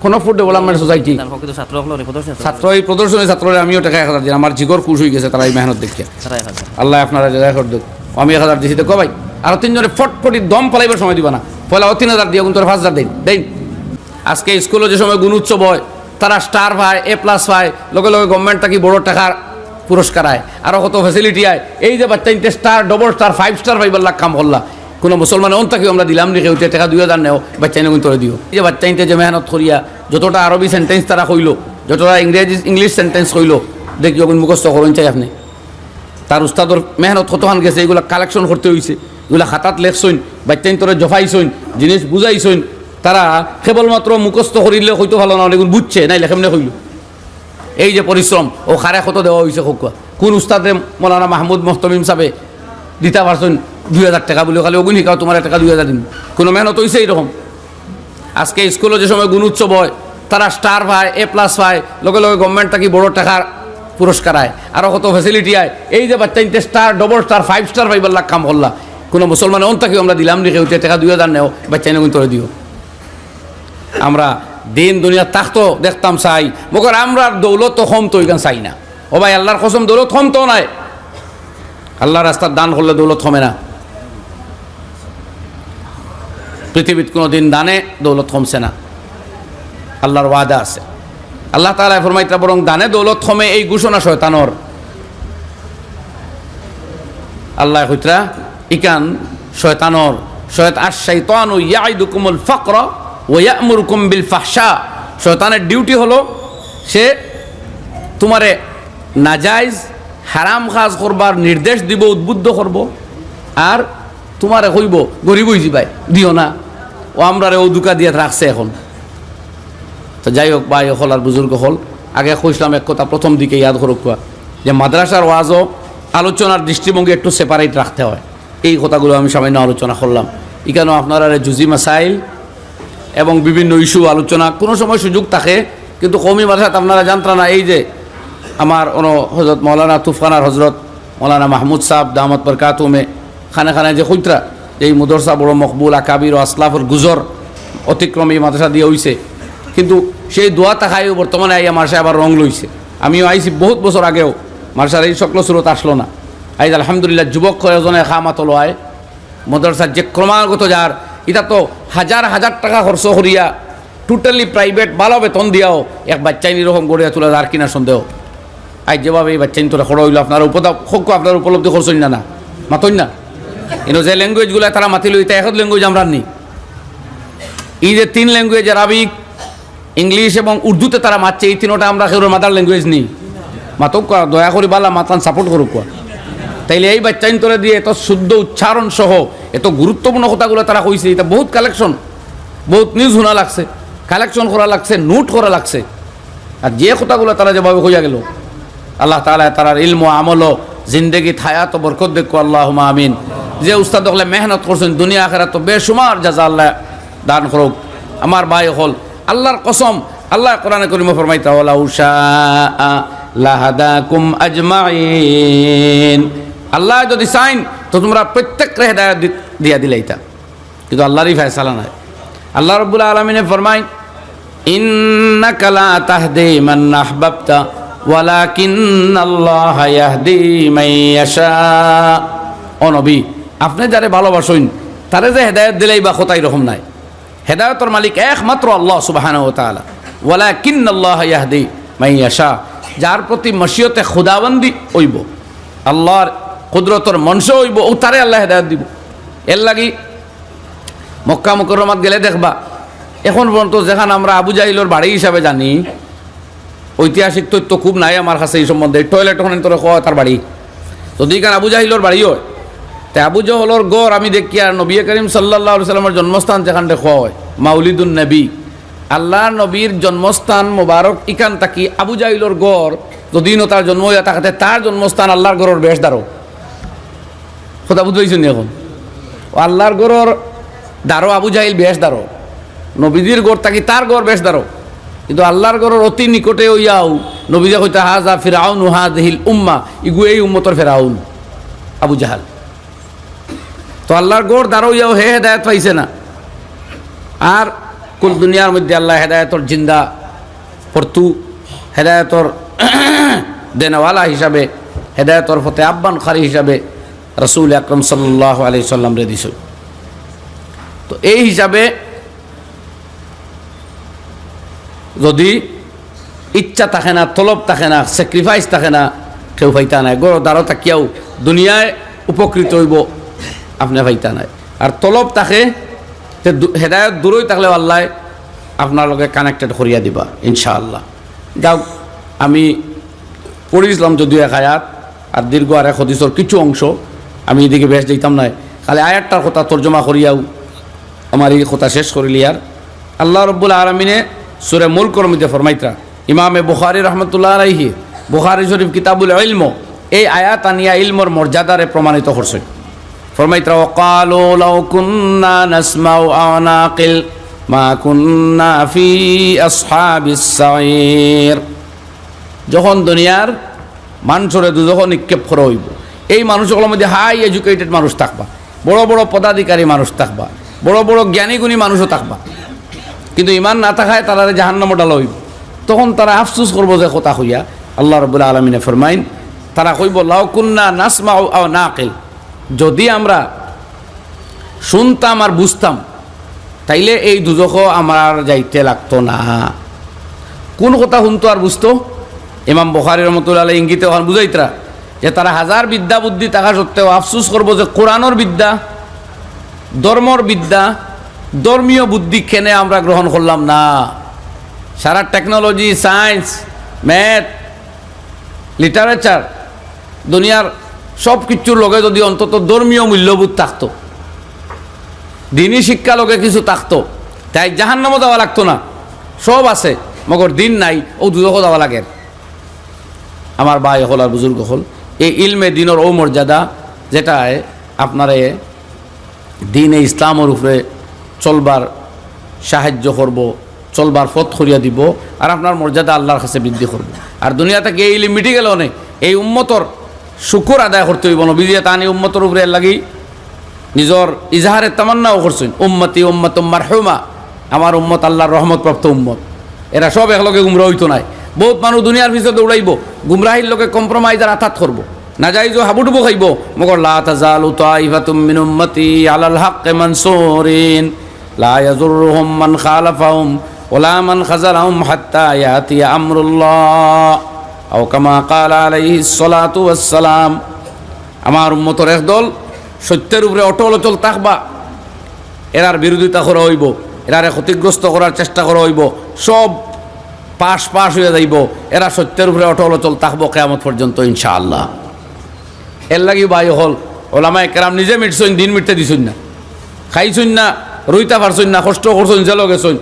কোনো food development society তার তো ছাত্রসকলের প্রদর্শন ছাত্র প্রদর্শনী ছাত্ররা আমিও টাকা এক হাজার দিন আমার জিগর খুশ হয়ে গেছে তারা এই মেহনত দেখে তারা এক হাজার আল্লাহ আপনারা করে দেখ আমি এক হাজার দিছি দেখো ভাই আর তিনজনে ফটফটি দম ফলাইবার সময় দিবা না। পয়লা ও তিন হাজার দিয়ে কিন্তু পাঁচ হাজার দিন দেন আজকে স্কুলে যে সময় গুণ উৎসব হয় তারা স্টার পায় এ প্লাস পায় লগে লগে গভর্নমেন্ট থাকি বড় টাকার পুরস্কার আয় আরও কত ফেসিলিটি আয় এই যে বাচ্চা star double star five star পাইবার লাখ কাম করলা কোনো মুসলমান অন থাকি আমরা দিলাম নি কেউতে টাকা দুই হাজার নেও বাচ্চা ইনে কিন্তু দিও। এই যে বাচ্চা ইনতে যে মেহনত করিয়া যতটা আরবি সেন্টেন্স তারা কইল, যতটা ইংরেজি ইংলিশ সেন্টেন্স কইল, দেখিও কিন্তু মুখস্থ করুন চাই আপনি। তার উস্তাদর মেহনত কতখান গেছে এগুলো কালেকশন করতে হইছে এগুলো হাতাত লেখছইন বাচ্চাইন তোরে জফাইছইন জিনিস বুঝাইছইন তারা কেবলমাত্র মুখস্থ করিলে হয়তো ভালো না এগুলো বুঝছে নাই লেখেমনে কইল। এই যে পরিশ্রম ও খারে কত দেওয়া হয়েছে কোকা কোন উস্তাদে মৌলানা মাহমুদ মোহতমিম সাহেবে দিতা পারছেন দুই হাজার টাকা বলে খালি ওগুন শিকাও তোমার টাকা দুই হাজার দিন। কোনো মেহনত হয়েছে এইরকম? আজকে স্কুলে যে সময় গুণ উৎসব হয়, তারা স্টার পায় এ প্লাস পায়, লগে লগে গভর্নমেন্ট থাকি বড় টাকার পুরস্কার আয় আরও কত ফেসিলিটি আয়। এই যে বাচ্চা ইনতে star double star five star পাইবার লাখ কাম করলা কোনো মুসলমান অন থাকি আমরা দিলাম নি কেউতে টাকা দুই হাজার নেও, বাচ্চা এনে কিন্তু দিও। আমরা দিন দুনিয়া তাকতো দেখতাম চাই, মগর আমরা দৌলত তো কম তো এখান চাই না। ও ভাই, আল্লাহর কসম, দৌলত কম তো নাই। আল্লাহ রাস্তার দান করলে দৌলত কমে না। পৃথিবীত কোনো দিন দানে দৌলত কমছে না। আল্লাহর ওয়াদা আছে। আল্লাহ তালা ফরমাইতা বরং দানে দৌলত কমে এই ঘোষণা শয়তানর। আল্লাহ হইতরা ইকান শয়তানর, শয়ত আর শৈতান ইয়াইদুকুমুল ফকর ও ইয়ামুরকুম বিল ফাহশা। শয়তানের ডিউটি হলো সে তোমারে নাজাইজ হারাম কাজ করবার নির্দেশ দিব, উদ্বুদ্ধ করব, আর তোমারে কইব গরিব হইছি ভাই দিও না। ও আমরা ও দুকা দিয়ে রাখছে এখন। তো যাই হোক, ভাই হল আর বুজুর্গ হল। আগে কইসলাম এক কথা, প্রথম দিকে ইয়াদ করুক যে মাদ্রাসার ওয়াজও আলোচনার দৃষ্টিভঙ্গি একটু সেপারেট রাখতে হয়। এই কথাগুলো আমি সামান্য আলোচনা করলাম। এখানেও আপনারা জুজি মাসাইল এবং বিভিন্ন ইস্যু আলোচনা, কোনো সময় সুযোগ থাকে, কিন্তু কৌমি মাদ্রাসাত আপনারা জানতেন না, এই যে আমার অনো হজরত মৌলানা তুফানার হজরত মৌলানা মাহমুদ সাহ দামত বরকাতুমে খানে খানে যে খুঁতরা এই মুদরসা বড় মকবুল, আকাবির ও আসলাফর গুজর অতিক্রমে এই মাদ্রাসা দিয়ে হইছে। কিন্তু সেই দোয়া তাকাইও বর্তমানে আইয়া মার্শায় আবার রং লইছে। আমিও আইছি বহুত বছর আগেও মার্শার এই সকল সুরত আসলো না। আইজ আলহামদুলিল্লাহ যুবক কয়েকজনে খামাত লয়। মদরসার যে ক্রমাগত যার এটা তো হাজার হাজার টাকা খরচ করিয়া টোটালি প্রাইভেট ভালো বেতন দিয়াও এক বাচ্চাই নিরকম গড়িয়া তোলা আর কিনা সন্দেহ। আই যেভাবে এই বাচ্চাই তোরা খড় হইল, আপনার উপদা হোক আপনার উপলব্ধি করছেন না না? মাতই না? কিন্তু যে ল্যাঙ্গুয়েজগুলো তারা মাতিল এটা এখন ল্যাঙ্গুয়েজ আমরা নি। এই যে তিন ল্যাঙ্গুয়েজ আরবিক ইংলিশ এবং উর্দুতে তারা মারছে এই তিনোটা আমরা কেউ মাদার ল্যাঙ্গুয়েজ নেই মাতক কোয়া, দয়া করি বালা মাতান সাপোর্ট করুক কোয়া। তাইলে এই বাচ্চাইন দিয়ে এত শুদ্ধ উচ্চারণ সহ এত গুরুত্বপূর্ণ কথাগুলো তারা কইছে এটা বহুত কালেকশন বহুত নিউজ শোনা লাগছে কালেকশন করা লাগছে নোট করা লাগছে। আর যে কথাগুলো তারা যেভাবে হইয়া গেল আল্লাহ তালা তারার ইলম আমল জিন্দেগি থায়াত বরকত দেখো আল্লাহ আমিন। যে উস্তাদ হলে মেহনত করছেন, দুনিয়া আখেরা তো বেসুমার যাজা আল্লাহ দান করুক। আমার ভাই হল আল্লাহর কসম, আল্লাহ কোরআনে করিম ফরমাইতা ওলা উষা লাহাদাকুম আজমাইন আল্লাহ যদি চাইন, তো তোমরা প্রত্যেককে হেদায়ত দিয়া দিলাইতা। কিন্তু আল্লাহরই ফয়সালা নাই। আল্লাহ রব্বুল আলমিনে ফরমাই ইন্নাকা লা তাহদি মান আহবাবতা, ওয়ালাকিন্নাল্লাহা ইয়াহদি মান ইয়াশা। ও নবী আপনি যারে ভালোবাসেন, তারে যে হেদায়ত দিলেই বা কোথায় রকম নাই। হেদায়তর মালিক একমাত্র আল্লাহ সুবহানাহু ওয়া তাআলা। ওয়ালাকিন্নাল্লাহা ইয়াহদি মান ইয়াশা। যার প্রতি মশিয়তে খুদাবন্দি হইব। আল্লাহর কুদরতর মনস হইব, ও তারে আল্লাহ হেদায়ত দিব। এর লাগি মক্কা মুকরমাত গেলে দেখবা, এখন পর্যন্ত যেখানে আমরা আবু জাহিলর বাড়ি হিসাবে জানি, ঐতিহাসিক তথ্য খুব নাই আমার কাছে এই সম্বন্ধে। টয়লেট ওখানে তোর কয় তার বাড়ি। যদি এখানে আবু জাহিলর বাড়ি হয় তে আবু জহলর গড় আমি দেখি আর নবী করিম সাল্লাহ সাল্লামের জন্মস্থান যেখান দেখা হয়, মাউলিদুন নবী। আল্লাহ নবীর জন্মস্থান মোবারক ইকান তাকি আবু জাহিলর গড়, যদি ন তার জন্ম হইয়া থাকাতে তার জন্মস্থান আল্লাহর গড়ের বেশ দাঁড়ো কথা বুঝতেছেন এখন? আল্লাহর গড়র দারো আবু জাহিল বেশ দারো। নবীজির গড় থাকি তার গড় বেশ দারো। কিন্তু আল্লাহর গড়ের অতি নিকটে ওইয়াও নবীজা কইতা, হাজা ফিরাউন হা দেহিল উম্মা। ইগু এই উম্মতর ফেরাউন, আবু জাহাল। তো আল্লাহর গড় দারো ইয়াও হে হেদায়ত পাইছে না। আর কুল দুনিয়ার মধ্যে আল্লাহ হেদায়তর জিন্দা পর্তু, হেদায়তর দেনওয়ালা হিসাবে, হেদায়তর ফতে আব্বান খারি হিসাবে রসুল আকরম সাল্লাহ আলি সাল্লাম রে দিছ। তো এই হিসাবে যদি ইচ্ছা থাকে না, তলব থাকে না স্যাক্রিফাইস থাকে না, কেউ ফাইতা নাই। গড় দ্বারো থাকিয়াও দুনিয়ায় উপকৃত হইব। আপনি ফাইতা নাই। আর তলব তাকে হেদায়ত দূরই থাকলেও আল্লাহ আপনার লগে কানেক্টেড করিয়া দিবা, ইনশাআল্লাহ। যাও আমি পড়িয়েছিলাম যদিও এক আয়াত, আর দীর্ঘ আর এক হদিসর কিছু অংশ, আমি এদিকে বেশ দিতাম নাই। খালি আয়াতটার কথা তর্জমা করিয়াও আমার এই কথা শেষ করিলি আর আল্লাহ রব্বুল আলমিনে সুরে মূল কর্মীতে ফরমাইত্রা ইমামে বুখারি রহমতুল্লাহ আলাইহি, বুখারি শরীফ কিতাবুল ইলম, এই আয়াত আনিয়া ইলমর মর্যাদারে প্রমাণিত করছে। ফরমাইত্রা ওকালো লাউ কুন্না নাসমাউ আও নাকিল মা কুন্না ফি আসহাবিস সাইর যখন দুনিয়ার মানুষরে দুজখ নিক্ষেপ করা হইব, এই মানুষগুলোর মধ্যে হাই এডুকেটেড মানুষ থাকবা, বড় বড় পদাধিকারী মানুষ থাকবা, বড় বড় জ্ঞানীগুণী মানুষও থাকবা। কিন্তু ইমান না থাকায় তারা জাহান্নামও ডালা হইব। তখন তারা আফসুস করব যে কথা হইয়া আল্লাহ রবুল্লা আলমিনে ফরমাইন, তারা কইব, লাউ কুন্না নাসমা আও নাকিল যদি আমরা শুনতাম আর বুঝতাম, তাইলে এই দুজখ আমার যাইতে লাগতো না। কোন কথা শুনতো আর বুঝতো? ইমাম বখারি রহমতুল্লাহ ইঙ্গিতে ওখান বুঝাইতরা যে তারা হাজার বিদ্যা বুদ্ধি থাকা সত্ত্বেও আফসুস করব যে কোরআনর বিদ্যা, ধর্মর বিদ্যা, ধর্মীয় বুদ্ধি কেনে আমরা গ্রহণ করলাম না। সারা টেকনোলজি সায়েন্স ম্যাথ লিটারেচার দুনিয়ার সব কিছুর লগে যদি অন্তত ধর্মীয় মূল্যবোধ থাকতো দিনই শিক্ষা লগে কিছু থাকতো, তাই জাহান্নামও দেওয়া লাগতো না। সব আছে মগর দিন নাই ও দুজকও দেওয়া লাগে। আমার ভাই হল আর বুজুর্গ হল, এই ইলমে দিনের ও মর্যাদা যেটায় আপনারে দিনে ইসলামের উপরে চলবার সাহায্য করব, চলবার ফত করিয়া দিব, আর আপনার মর্যাদা আল্লাহর কাছে বৃদ্ধি করব। আর দুনিয়া থেকে এই ইলিম মিটি গেল এই উম্মতর শুকুর আদায় করতে হইব নবীজিয়া তানি উম্মতর উপরে লাগি নিজর ইজাহারের তামান্নাও করছেন। উম্মতি উম্মত মারহুমা, আমার উম্মত আল্লাহর রহমতপ্রাপ্ত উম্মত। এরা সব একলগে গুমরা হইতো নাই। বহুত মানুষ দুনিয়ার পিছনে দৌড়াইব, গুমরাহির লোকে কম্প্রোমাইজ আর আথাত করব। না যাই যে হাবুডুবো খাইব, মগর লা তাজালু তাইফাতুম মিন উম্মতি আলাল হাক্কি মানসুরিন। লা ইয়াজুরুহুম মান খালাফাহুম ওলা মান খাযালাহুম হাত্তা ইয়াতি আমরুল্লাহ। আও কামা সালাতু ওয়াস সালাম আমার উম্মতর একদল সত্যের উপরে অটল অচল থাকবা, এরার বিরোধিতা করা হইব, এরারে ক্ষতিগ্রস্ত করার চেষ্টা করা হইব, সব পাশ পাশ হয়ে যাইব, এরা সত্যের উপরে অটল অচল থাকব কেয়ামত পর্যন্ত ইনশাআল্লাহ। এর লাগি বায়ু হল, ওলামায় কেরাম নিজে মিটছইন, দিন মিটতে দিছইন না। খাইছইন না, রইতা পারছইন না, কষ্ট করছইন জেলো গেছইন,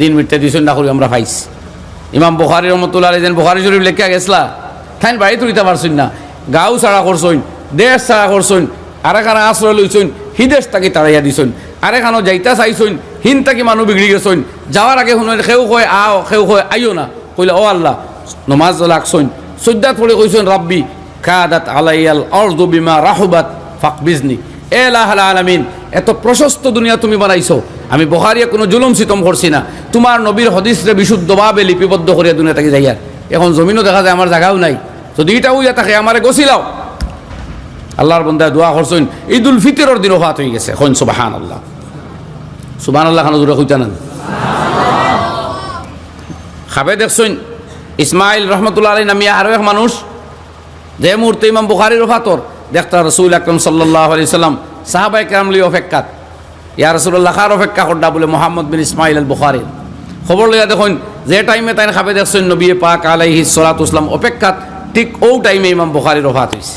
দিন মিটতে দিছইন না করি আমরা পাইছি ইমাম বুখারি রহমতুল্লাহ যেন বুখারি শরীফ লেখা গেছলা। খাইন বাড়ি তুলিতে পারছইন না। গাও ছাড়া করছইন দেশ ছাড়া করছইন আরেখানা আশ্রয় লইছইন হিদেশ তাকে তাড়াইয়া দিছইন আরেখানো যাইতা চাইছইন হিন তাকি মানুহ বিগড়ি গেছইন যাওয়ার আগে শুনেন, সেও কয় আও সেও কয় আইও না। কইলে ও আল্লাহ, নমাজ লাগছইন সজ্জাত পড়ে কইছইন রাব্বি কাদাত আলাইয়াল অর্দু বিমা রাহুবাত ফাক বিজনি এ আলামিন, এত প্রশস্ত দুনিয়া তুমি বানাইছো। আমি বহারিয়া কোনো জুলুম সিতম করছি না। তোমার নবীর হদিসরে বিশুদ্ধভাবে লিপিবদ্ধ করিয়া দুনিয়া তাকে যাইয়ার এখন জমিনও দেখা যায় আমার জায়গাও নাই। যদি এটা উইয়া থাকে, আমারে গছিলাও আল্লাহর বন্দায় দোয়া করছেন, ঈদুল ফিতরের দিনও হাত হয়ে গেছে। হন সুবাহান আল্লাহ সুবাহান আল্লাহ খানা দূরে হইতা নেন। খাবে দেখছেন, ইসমাইল রহমতুল্লাহ আলী নামিয়া আরও এক মানুষ, যে মুহূর্তে ইমাম বুখারির রফাতর দেখতা রসুল আকরম সাল্লাহ আলি সাল্লাম সাহাবাই কেরামলি অপেক্ষাত ইয়া রসুল্লাহ খার অপেক্ষা করডা বলে মোহাম্মদ বিন ইসমাইল আল বুখারি খবর লইয়া দেখুন, যে টাইমে তাই খাবে দেখছেন নবী পাক আলাইহি সলাত ইসলাম অপেক্ষাত ঠিক ও টাইমে ইমাম বুখারির রফাত হয়েছে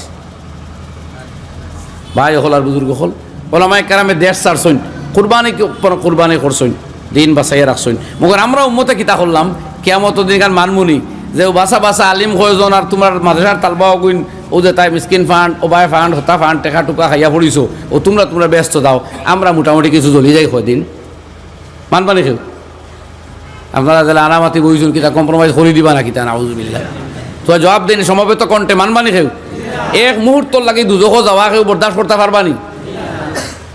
ভাই, হল আর বুজুর্গ, হল। ওলামাই কেরামে দেশ ছাড়ছইন কুরবানি কুরবানি করছইন দিন বাসাইয়া রাখছইন মগর আমরা উম্মতে কিতা করলাম? কেমত দিন গান মানমুনি যে বাসা বাসা আলিম কয়জন আর তোমার মাদ্রাসার তালবাও গুইন ও যে তাই মিসকিন ফান্ড ও বাই ফান্ড হতা ফান্ড টেকা টুকা খাইয়া পড়িছো ও তোমরা তোমরা ব্যস্ত দাও আমরা মোটামুটি কিছু জ্বলি যাই কয়দিন মানবানি খেউ আপনারা যারা আনামাতি বইছুন কিতা কম্প্রোমাইজ করে দিবা না কিতা নাউজুবিল্লাহ তো জবাব দেন, সমবেত কণ্ঠে মানবানি খেউ এক মুহূর্ত লাগি দুজক যাওয়া কেউ বরদাস্ত করতে পারবানি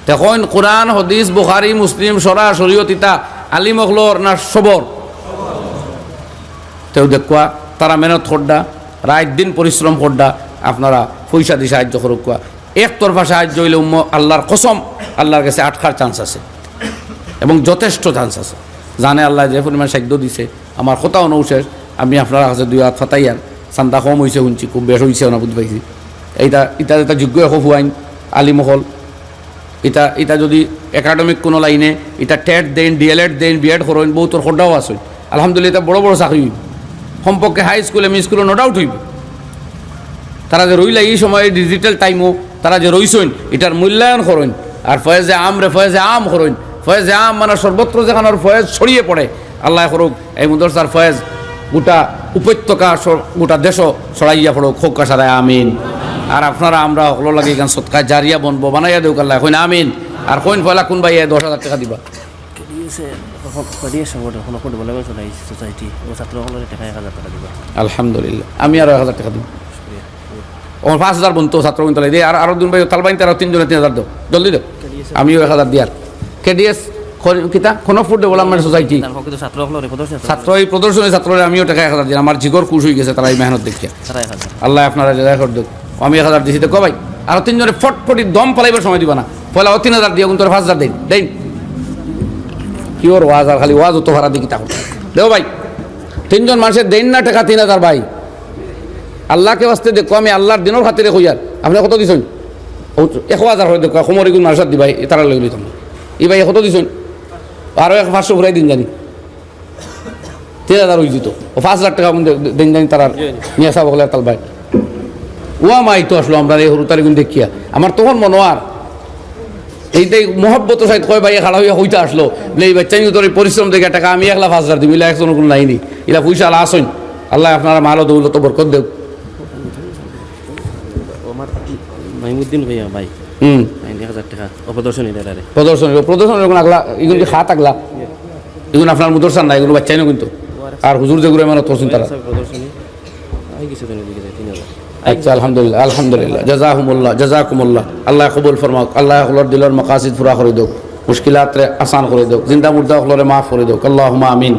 তখন কোরআন হদিস বুখারি মুসলিম সরা শরীয়ত ইতা আলিম হলর না সবর তেও দেখুয়া তারা মেহনত করডা রাত দিন পরিশ্রম করডা আপনারা পয়সা দিয়ে সাহায্য করুক একতরফা সাহায্য হইলে উম্ম আল্লাহর কসম আল্লাহর কাছে আটকার চান্স আছে। এবং যথেষ্ট চান্স আছে। জানে আল্লাহ যে পরিমাণ সাহায্য দিছে আমার কোথাও নৌশেষ আমি আপনার কাছে দুই হাত ফাতাইয়ার চান্দা কম হয়েছে শুনছি, খুব বেশ হয়েছে না বুঝতে পাইছি। এইটা এটা এটা যোগ্য এখন হুয়াইন আলিমহল। এটা এটা যদি একাডেমিক কোনো লাইনে এটা টেট দেন, ডিএলএড দেন বিএড করেন বহুতর খোদ্দাও আছে। আলহামদুলিল্লাহ, এটা বড় বড় চাকরি সম্পর্কে হাই স্কুল এম স্কুলে নো ডাউট হইব। তারা যে রইলা এই সময় ডিজিটাল টাইমও তারা যে রইছেন এটার মূল্যায়ন করেন। আর ফয়েজে আম রে, ফয়েজে আম করেন। ফয়েজে আম মানে সর্বত্র যেখানে ফয়েজ ছড়িয়ে পড়ে, আল্লাহ করুক, এই মুদরসার ফয়েজ গোটা উপত্যকা গোটা দেশও ছড়াইয়া পড়ুক। হোক কাসারায় আমিন। আর আপনারা, আমরা হলো লাগে এখান সৎকার জারিয়া বনবো, বানাইয়া দেউক আল্লাহ। কইন আমিন। আর কইন ফয়লা কোন ভাই দশ হাজার টাকা দিবা। কোনো চলাই সোসাইটি ও ছাত্রসকলের টাকা এক হাজার টাকা দিবা। আলহামদুলিল্লাহ আমি আরও এক হাজার টাকা দিব আমার পাঁচ হাজার বন্ধু ছাত্র কিন্তু দিয়ে আর আরও দিন ভাই তালবাইন তারা তিনজনে তিন হাজার দাও জলদি দাও আমিও এক হাজার দিয়ার কেডিএস কিতা? কোনো ফুড ডেভেলপমেন্ট সোসাইটি তার পক্ষে তো ছাত্র এই প্রদর্শনী ছাত্ররা আমিও টাকা এক হাজার দিই আমার জিগর খুশ হয়ে গেছে তারা এই মেহনত দেখিয়া। তারা আল্লাহ আপনারা জায়গা করে দেখ আমি এক হাজার দিছি দেখো ভাই। আরও তিনজনে ফটফটি দম পালাইবার সময় দিবা না। পয়লা তিন হাজার দিয়ে কিন্তু পাঁচ হাজার দিন দেন কি ওর ওয়াজ আর খালি ওয়াজ অত ভাড়া দিকি তা দেও ভাই, তিনজন মানুষের দেন না টাকা তিন হাজার ভাই। আল্লাহকে বাস্তে দেখো আমি আল্লাহর দিনের খাতিরে কইয়ার আপনি কত দিছেন? ও এক হাজার হয় দেখো সময় গুণ মানুষের দিবাই তারা লই লইতাম এই ভাই কত দিছেন? আরও এক পাঁচশো ঘুরাই দিন জানি। তিন হাজার হয়ে যেত ও পাঁচ হাজার টাকা দিন জানি তারা নিয়ে আসা বলে তাল ভাই। ওয়া মাই তো আসলো আমরা এই হরু তারিগুন দেখিয়া। আমার তখন মনে আর এইটাই মহব্বত সাইড কয় ভাই খাড়া হইয়া হইতে আসলো। বলে এই বাচ্চা তোর পরিশ্রম দেখে টাকা আমি একলা পাঁচ হাজার দিবি একজন কোনো নাইনি। ইলা পয়সা আলা আসইন। আল্লাহ আপনারা মালো দৌলত বরকত দেব মাইমুদ্দিন ভাইয়া ভাই। হুম। এক হাজার টাকা। ও প্রদর্শনী দাঁড়ারে প্রদর্শনী প্রদর্শনী এগুলো আগলা এগুলো কি খাত আগলা? এগুলো আপনার মুদরসান না এগুলো বাচ্চাই না কিন্তু আর হুজুর যেগুলো মানে তারা প্রদর্শনী। আচ্ছা আলহামদুলিল্লাহ আলহামদুলিল্লাহ। জাজাকুমুল্লাহ জাজাকুমুল্লাহ। আল্লাহ কবুল ফরমাক আল্লাহ হলর দিলর মকাসিদ পুরা করে দেব মুশকিলাত রে আসান করে দেব জিন্দা মুর্দা হলরে মাফ করে দেব আল্লাহ আমিন।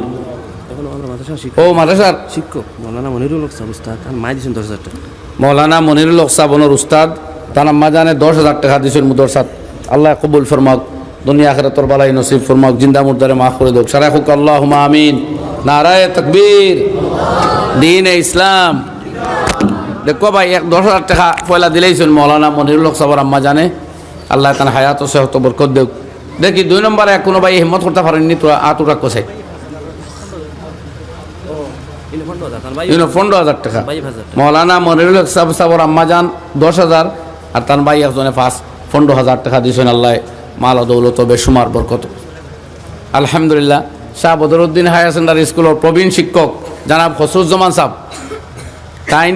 ও মাদ্রাসার? শিক্ষক মৌলানা মনিরুল হক উস্তাদ। আর মাই দিয়েছেন দশ হাজার টাকা। মৌলানা মনিরুল হক সাবনের উস্তাদ। তার আম্মা জানে দশ হাজার টাকা দিয়েছেন মুদরসাদ। আল্লাহ কবুল ফরমাক দুনিয়া আখেরাতর বালাই নসিব ফরমাক জিন্দা মুর্দারে মাফ করে দেব সারা হুক আল্লাহ আমিন। নারায় তকবীর। দিন ইসলাম। দেখো ভাই, এক দশ হাজার টাকা পয়লা দিলেইছেন মৌলানা মনিরুল হক সাবর আম্মা জানে। আল্লাহ তান হায়াত সেহত বরকত দেব দেখি দুই নম্বরে কোনো ভাই হিম্মত করতে পারেননি তো আতুরা ইনি পনেরো হাজার টাকা। মৌলানা মনিরুল হক সাহেব সাবর আম্মা যান দশ হাজার, আর তার ভাই একজনে পাঁচ, পনেরো হাজার টাকা দিয়েছেন আল্লাহ, মাল দৌলত বেসুমার বরকত। আলহামদুলিল্লাহ, শাহ বদরুদ্দিন হায়ার সেকেন্ডারি স্কুলের প্রবীণ শিক্ষক জানাব খসরুজ্জামান সাহ টাইম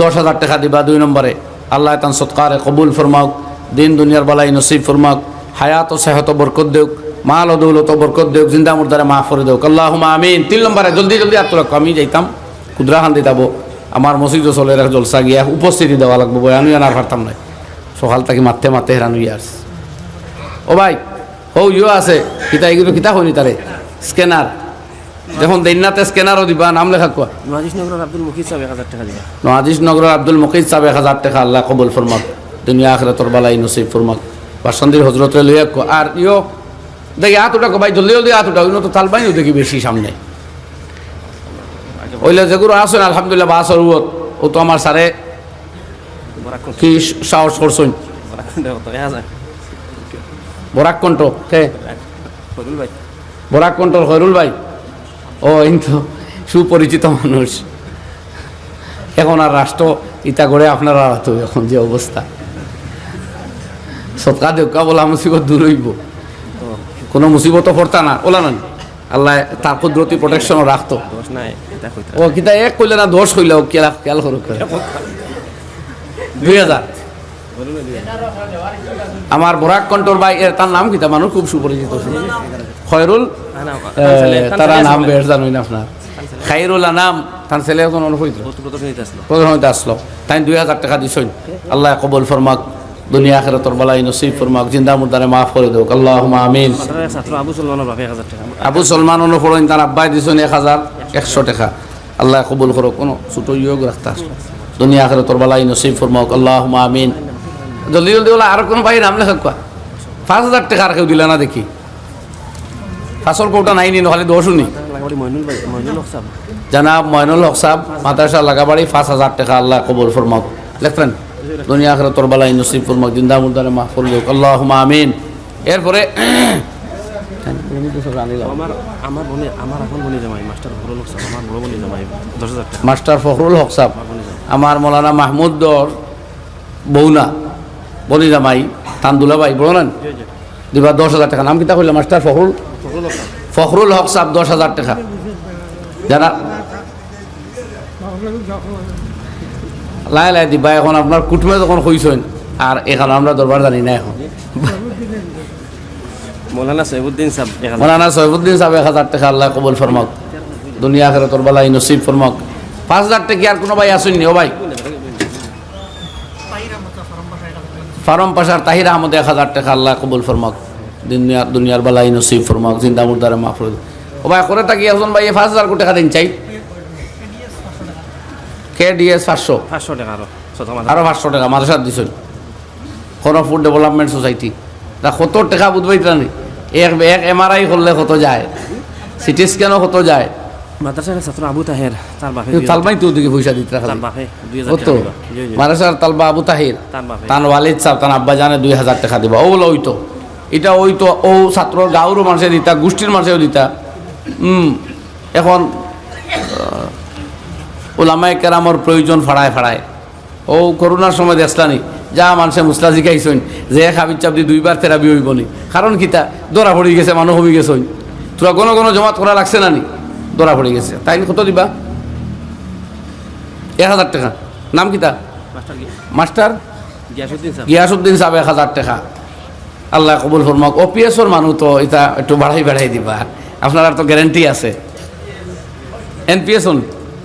দশ হাজার টাকা দিবা দুই নম্বরে। আল্লাহ তান সৎকারে কবুল ফরমাওক, দিন দুনিয়ার বালাই নসিব ফরমাওক, হায়াত ও সেহত বরকত দেওক, মাল ও দৌলত বরকত দেওক, জিন্দা মুর্দারে মাফ করে দেওক। আল্লাহ আমিন। তিন নম্বরে, জলদি জলদি আর তোরা আমি যাইতাম কুদ্রাখান দিতাবো আমার মসজিদও চলে রাখ জলসা গিয়া উপস্থিতি দেওয়া লাগবো বই আমি আর পারতাম না। সকাল থেকে মারতে মারতে হেরান হইয়া আসছে। ও ভাই ও ইয়ে আছে। কিতা, এগুলো কিতা হয়নি তারে? স্ক্যানার। যখন দেন্নাতে স্ক্যানারও দিবা নাম লেখা কোয়া মহাজিসনগরের আব্দুল মুখিদ সাহেব এক হাজার টাকা দিবা নওয়াজিস নগরের আব্দুল মকিদ সাহেব এক হাজার টাকা আল্লাহ কবুল ফরমাক দুনিয়া আখরাতর বালাই নসিব ফরমাক বাসন্দির হজরতে লইয়া কো আর ইয়ো দেখি হাত কো ভাই জলদি জলদি হাত উঠা ওই তো তালবাইও দেখি বেশি সামনে। ওইলে যেগুলো আসেন আলহামদুলিল্লাহ বাসর উয়ত ও তো আমার সারে কি সাহস করছেন বরাক তো কণ্ঠ কে? বরাক কণ্ঠর খৈরুল ভাই। ও এই তো সুপরিচিত মানুষ। এখন আর রাষ্ট্র ইতা করে আপনারা তো এখন যে অবস্থা। সৎকা দেউকা বলা মুসিবত দূর হইব। কোনো মুসিবত পড়তা না। ওলা না আল্লাহ তার কুদরতি প্রোটেকশনও রাখতো। ও কিতা এক কইলে না দোষ কইলে ও কেলা খেয়াল করুক। দুই হাজার। আমার বরাক কণ্ঠর ভাই এর তার নাম কিতা? মানুষ খুব সুপরিচিত। খয়রুল তারা নাম বেশ জানুই না আপনার। খাইরুল নাম তার ছেলে এখন অনুপরিত প্রদর্শনী আসলো। আসলো। তাই দুই হাজার টাকা দিছই আল্লাহ কবল ফরমাক দুনিয়া আখের তোর বালাই নসিব ফরমাক জিন্দা মুর্দারে মাফ করে দেওক আল্লাহ আমিন। আবু সলমান অনুফরণ তার আব্বাই দিছেন এক হাজার একশো টাকা। আল্লাহ কবুল করো কোনো ছোট ইয়োগ রাখতা দুনিয়া আখের তোর বালাই নসিব ফরমাক আল্লাহ আমিন। জলদি জলদি বলা আর কোনো ভাই নাম লেখা কোয়া? পাঁচ হাজার টাকা আর কেউ দিলে না দেখি। ফাঁসল কোটা নাই নি নহলে দোষও নি লাগাবাড়ি মইনুল হক সাহেব জানাব ময়নুল হক সাহেব মাদ্রাসা লাগাবাড়ি পাঁচ হাজার টাকা আল্লাহ কবুল ফরমাক লেখবেন দুনিয়া আখের তোর বালাই নসিব ফরমাক জিন্দা মাফ করে দেওক আল্লাহ আমিন। এরপরে মাস্টার ফখরুল হক সাহেব আমার হক মৌলানা মাহমুদ দর বৌনা বনি জামাই তান্দুলা ভাই বলো না দিবা দশ হাজার টাকা। নাম কিতা কইলে মাস্টার ফখরুল ফখরুল হক সাহেব। দশ হাজার টাকা। যারা লাই লাই দিবা এখন আপনার কুটুমে যখন কইছেন আর এখানে আমরা দরবার জানি না এখন। মৌলানা সৈবুদ্দিন সাহেব এক হাজার মৌলানা সৈফুদ্দিন সাহেব এক হাজার টাকা আল্লাহ কবুল ফরমক। দুনিয়া খেলে তোর বেলায় নসিব ফরমক। পাঁচ হাজার টাকা আর কোনো ভাই আসেননি? ও ভাই। ফারম পাশার তাহির আহমদ এক হাজার টাকা আল্লাহ কবুল ফরমক। দুনিয়া দুনিয়ার বেলায় নসিব ফরমক জিন্দা মুর্দারে মাফরুদ ও ভাই করে থাকি একজন ভাই পাঁচ হাজার কোটি টাকা দিন চাই। কে ডিএস পাঁচশো। পাঁচশো টাকা আরও পাঁচশো টাকা মাদ্রাসার দিছেন। কোনো ফুড ডেভেলপমেন্ট সোসাইটি তা কত টাকা বুঝবাই এক এক এমআরআই করলে কত যায়? সিটি স্ক্যানও কত যায়? মাদ্রাসার ছাত্র আবু তাহের তার বাপে দুই তো ওদিকে পয়সা দিতে রাখা তার বাপে টাকা মাদ্রাসার তালবা আবু তাহির। তার বাপে। তান ওয়ালিদ সাহেব তান আব্বা জানে দুই হাজার টাকা দিবা। ও বলে ওই তো। এটা ওই তো ও ছাত্র গাঁওরও মানুষে দিতা গোষ্ঠীর মানুষেও দিতা। হুম এখন ওলামাই কেরামর প্রয়োজন ফাড়ায় ফাড়ায় ও করোনার সময় দেখলানি যা মানুষে মুসলা জিকাইছইন যে খাবির চাপ দি দুইবার থেরাপি হইব নি কারণ কিতা দরা পড়ি গেছে মানুষ হবি গেছে তোরা কোনো কোনো জমাত করা লাগছে না নি? দরা পড়ে গেছে। তাই কত দিবা? এক হাজার টাকা। নাম কিতা মাস্টার গিয়াসুদ্দিন সাহেব এক হাজার টাকা। আল্লাহ কবুল ফরমাক। ওপিএসর মানুষ তো এটা একটু বাড়াই বাড়াই দিবা। আপনার তো গ্যারেন্টি আছে। এন পি এনপিএস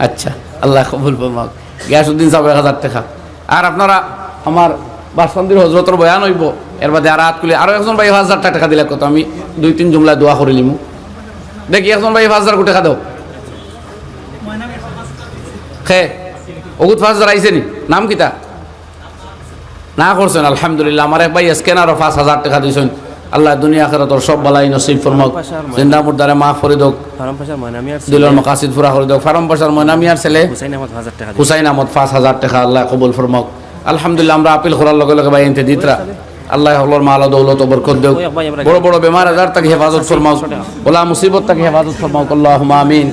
আচ্ছা আল্লাহ কবুল ফরমাক। গিয়াসুদ্দিন সাহেব এক হাজার টাকা। আর আপনারা আমার বাসন্দির হজরতর বয়ান হইব। এর বাদে আর হাত আরও একজন ভাই হাজার টাকা দিলে কত? আমি দুই তিন জুমলা দোয়া করে নিমু। দেখি, একজন ভাই হাজার কোটি টাকা দাও। খে, অগুত পাঁচ হাজার আইসে নি? নাম কিতা? না করছেন আলহামদুলিল্লাহ। আমার এক ভাই স্ক্যানারও পাঁচ হাজার টাকা দিয়েছেন। আল্লাহ দুনিয়া আখেরা তোর সব বালাই নসিব ফরমক। জিন্দা মুর্দারে মাফ করে দোক। দিলর মকাসিদ ফুরা করে দোক। ফার্ম পাশার ময়নামিয়ার ছেলে হুসাইন আহমদ পাঁচ হাজার টাকা আল্লাহ কবুল ফরমক। আলহামদুলিল্লাহ আমরা আপিল করার লগে লগে ভাই এনতে দিতরা। আল্লাহ হলর মালা দৌলত বরকত দেও বড় বড় বেমার আজার তাকে হেফাজত ফরমাও বলা মুসিবত তাকে হেফাজত ফরমাও আল্লাহ আমিন।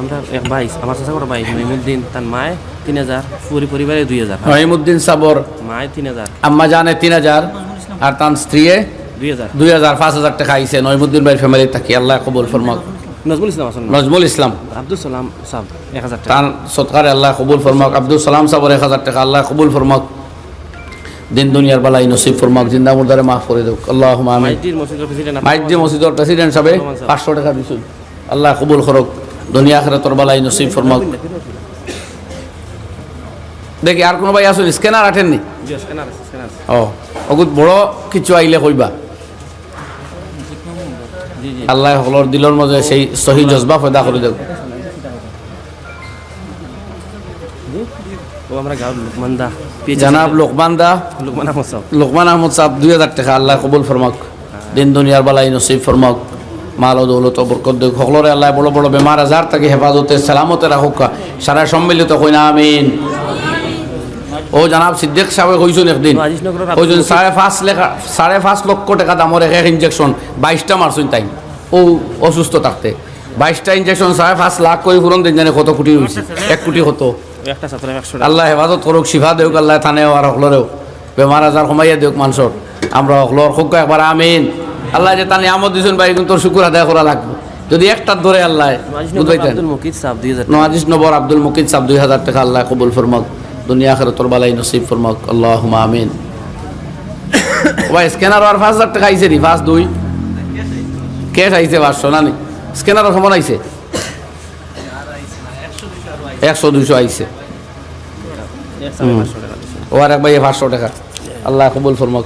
আমরা এক ভাই আমার চাষা করে ভাই মহিমুদ্দিন তার মায় তিন হাজার পুরি পরিবারে দুই হাজার। রহিমুদ্দিন সাবর মায় তিন হাজার। আম্মা জানে তিন হাজার আর তার স্ত্রীয়ে দুই হাজার। দুই হাজার পাঁচ হাজার টাকা আইছে নইমুদ্দিন ভাইয়ের ফ্যামিলি থাকি আল্লাহ কবুল ফরমাক। নজমুল ইসলাম আসল নজমুল ইসলাম। আব্দুল সালাম সাহেব এক হাজার টাকা। তার সৎকারে আল্লাহ কবুল ফরমাক। আব্দুল সালাম সাবর এক হাজার টাকা আল্লাহ কবুল ফরমাক। দিন দুনিয়ার বালাই নসিব ফরমাক জিন্দা মুর্দারে মাফ করে দেব আল্লাহ মাইজি মসজিদের প্রেসিডেন্ট সাহেব পাঁচশো টাকা দিছুন। আল্লাহ কবুল করক। দুনিয়া আখেরা তোর বালাই নসিব ফরমাক দেখি আর কোনো ভাই আসুন স্ক্যানার আঠেননি ও অগুত বড় কিছু আইলে কইবা। আল্লাহ হলর দিলর মাঝে সেই সহি জজবা ফয়দা করে দেব জানাব লোকমান দা। লোকমান আহমদ সাহেব লোকমান আহমদ সাহেব দুই হাজার টাকা আল্লাহ কবুল ফরমাক দিন দুনিয়ার বালাই নসিব ফরমাক মাল ও দৌলত বরকত দেখ সকলরে আল্লাহ বড় বড় বেমার আজার তাকে হেফাজতে সালামতে রাখুক সারা সম্মিলিত কই না আমিন। ও জানাব সিদ্দিক সাহেব কইছেন একদিন? কইছেন সাড়ে পাঁচ লেখা সাড়ে পাঁচ লক্ষ টাকা দামর এক এক ইঞ্জেকশন বাইশটা মারছুন তাই ও অসুস্থ থাকতে বাইশটা ইঞ্জেকশন সাড়ে পাঁচ লাখ করে ফুরন দিন জানে কত কোটি হয়েছে এক কোটি হতো আল্লাহ হেফাজত করুক শিফা দেউক আল্লাহ থানেও আর সকলরেও বেমার আজার কমাইয়া দিওক মানুষের আমরা সকলর হোক একবার আমিন। আল্লাহ যে তানি আমদ দিছেন ভাই কিন্তু তোর শুকুর আদায় করা লাগবে। যদি একটার ধরে আল্লাহ বুঝবাইতেন সাহেব নওয়াজিস নবর আব্দুল মুকিদ সাহেব দুই হাজার টাকা আল্লাহ কবুল ফরমক। দুনিয়া আখের তোর বালাই নসিব ফরমক। আল্লাহ আমিন। ভাই স্ক্যানার আর পাঁচ হাজার টাকা আইছে নি? পাঁচ দুই। ক্যাশ আইছে পাঁচশো না নি স্ক্যানার কেমন আইছে? একশো দুইশো দিছে ও আর এক ভাই পাঁচশো টাকা। আল্লাহ কবুল ফরমক।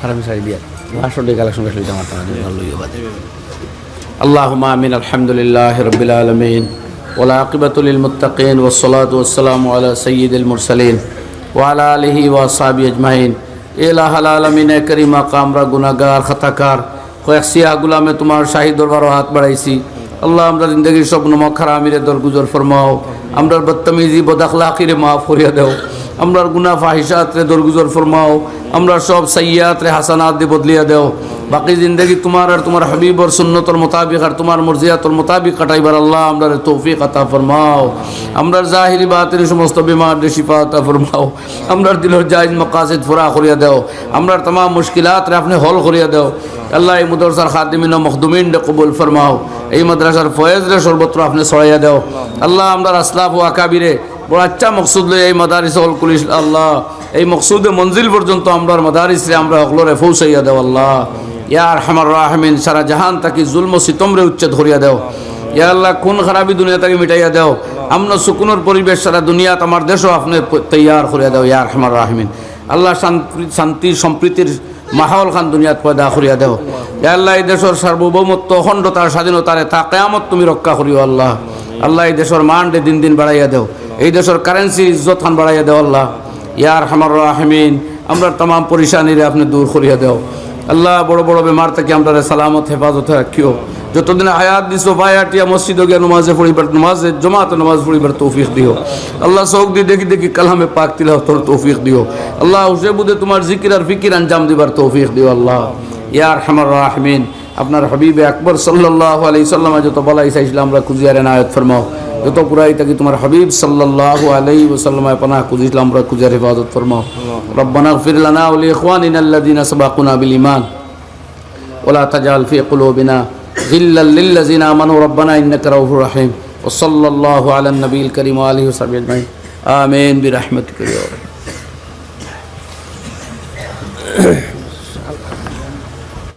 হারামি শাড়ি দিয়া পাঁচশো টাকা কালেকশন করে লইতে আমার টাকা ভালো লইও বাদে اللهم آمين الحمد لله رب العالمين والعاقبة للمتقين والصلاة والسلام على سيد المرسلين وعلى آله وأصحابه أجمعين إله العالمين كريم কামরা গুনাহগার খাতাকার কয়েক সিয়া গুলামে তোমার শাহী দরবারও হাত বাড়াইছি আল্লাহ আমরা জিন্দগির সব নমক খারামিরে দরগুজর ফরমাও আমরার বদতমিজি বদাখলাকিরে মাফ করিয়া দেও আমরা গুনা ফাহিসাতরে দরগুজর ফরমাও, আমরা সব সাইয়াতরে হাসানাত দিয়ে বদলিয়া দেও। বাকি জিন্দগি তোমার আর তোমার হাবিবর সুন্নতর মোতাবিক আর তোমার মর্জিয়াতর মোতাবিক কাটাইবার আল্লাহ আমরা তৌফিক আতা ফরমাও। আমরা জাহিরি বাতের সমস্ত বিমার শিফা আতা ফরমাও। আমরা দিলর জাহিজ মকাসিদ ফুরা করিয়া দেও। আমরার তমাম মুশকিলাতরে আপনি হল করিয়া দেও। আল্লাহ এই মুদরসার খাদিমিন ও মখদুমিন কবুল ফরমাও। এই মাদ্রাসার ফয়েজরে সর্বত্র আপনি ছড়াইয়া দেও। আল্লাহ আমরা আসলাফ ও আকাবিরে বড় আচ্ছা মকসুদ লই এই মাদারিস হল কুলিস, আল্লাহ। এই মকসুদে মঞ্জিল পর্যন্ত আমরার মাদারিস আমরা হকলরে ফৌসাইয়া দেও, আল্লাহ। ইয়ার হামার রাহমিন, সারা জাহান তাকি জুলম সিতমরে উচ্ছেদ করিয়া দেও। ইয়া আল্লাহ, কোন খারাপি দুনিয়া তাকে মিটাইয়া দেও। আমন সুকুনের পরিবেশ সারা দুনিয়াত আমার দেশও আপনি তৈয়ার করিয়া দেও ইয়ার হামার রাহমিন। আল্লাহ শান্তি শান্তি, সম্প্রীতির মাহল খান দুনিয়াত পয়দা করিয়া দেও। ইয়া আল্লাহ, এই দেশের সার্বভৌমত্ব, অখণ্ডতার স্বাধীনতারে তা কেয়ামত তুমি রক্ষা করিও, আল্লাহ। আল্লাহ, এই দেশের মানডে দিন দিন বাড়াইয়া দেও। এই দেশের কারেন্সি ইজ্জত খান বাড়াইয়া দেও আল্লাহ। ইয়ার হামার রাহমিন, আমরা তাম পরিশানিরে আপনি দূর করিয়া দেও। আল্লাহ, বড় বড় বেমার থেকে আমরা সালামত, হেফাজতে রাখিও। যতদিন হায়াত দিছো ভাইয়াটিয়া মসজিদ গিয়া নমাজে পড়িবার নমাজে, জমাতে নমাজ পড়িবার তৌফিক দিও। আল্লাহ চৌক দিয়ে দেখি দেখি কালামে পাক তিলাহ তোর তৌফিক দিও। আল্লাহ হুসে বুধে তোমার জিকির আর ফিকির আঞ্জাম দিবার তৌফিক দিও আল্লাহ। ইয়ার হামার রাহমিন, আপনার হাবিবে আকবর সাল্লাহ আলাই সাল্লামা যত বলাই চাইছিল, আমরা খুঁজিয়ারে নায়ত ফরমাও। যত পুরাই থাকি তোমার হাবিব সাল্লাহ আলাই ওসাল্লামায় পানা খুঁজিছিলাম আমরা খুঁজিয়ার হেফাজত ফরমাও রব্বানা ফির লানা ওলি ইখওয়ানিনা আল্লাযিনা সাবাকুনা বিল ঈমান ولا تجعل في قلوبنا غلا للذين امنوا ربنا انك رؤوف رحيم وصلى الله على النبي الكريم واله وصحبه اجمعين امين برحمتك يا رب